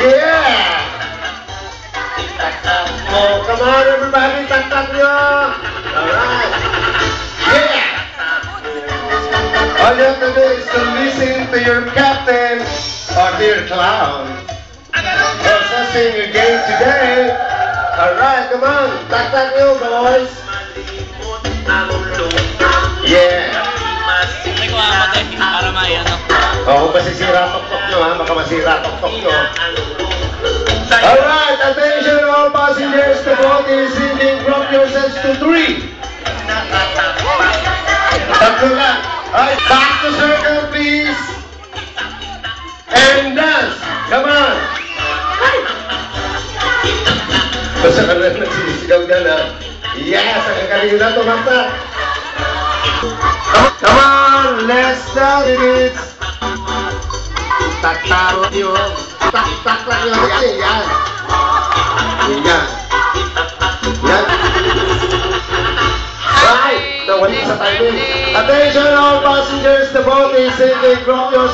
Yeah! Oh, come on everybody, tak-tak nyo! Alright! Yeah! All you have to do is to listen to your captain or to your clown. Processing your game today. Alright, come on, tak-tak nyo, boys! Oh, kung masisira tok-tok nyo ha, baka masira tok-tok nyo. Alright, attention all passengers, the boat is sinking, drop yourselves to three. Tatlo lang. Alright, back to circle please. And dance. Come on. Basta ka lang nagsisigaw dyan ha. Yes, ang kagaling na tumakta. Come on, let's start it. Tak-tak nyo. Tak-tak lang nyo. Yan, yan. Yan. Yan. Right. Nawali sa timing. Attention all passengers, the boat is sinking. Drop yourself.